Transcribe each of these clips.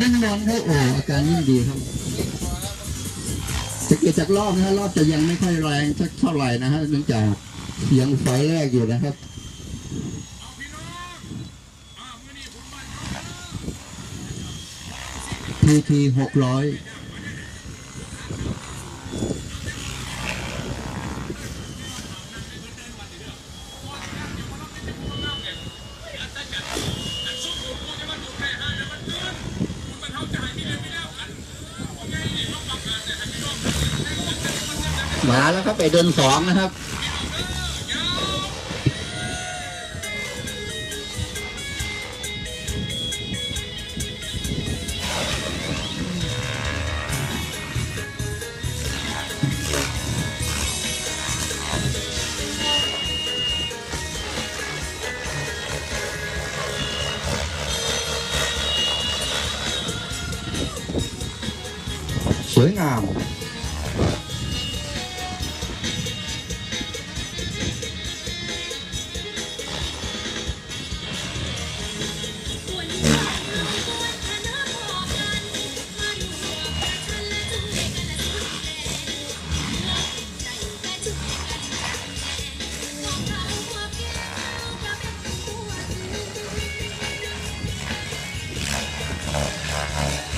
ดิ้นนอนให้โอ้อาการยิ่งดีครับสังเกตจากรอบนะฮะรอบจะยังไม่ค่อยแรงสักเท่าไหร่นะฮะเนื่องจากยังไฟแรกอยู่นะครับทีทีหกร้อย มาแล้วครับไปเดินสองนะครับสวยงาม Yeah.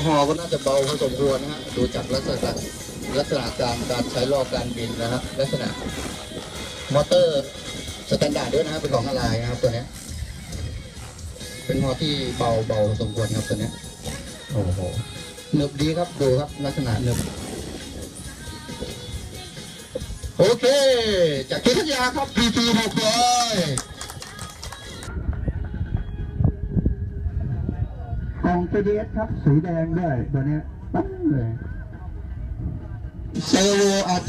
ตัวหอก็น่าจะเบาพอสมควรนะฮะดูจากลักษณะลักษณะการการใช้รอการบินนะฮะลักษณะมอเตอร์สแตนดาร์ดด้วยนะครับเป็นของอะไรนะครับตัวนี้เป็นหอที่เบาเบาสมควรครับตัวนี้โอ้โหหนึบดีครับดูครับลักษณะหนึบโอเค จากกิทยาครับ PT หกร้อย ลอง p d s ครับ สีแดงด้วยตัวนี้ปั้งเลยเซลโวอาร์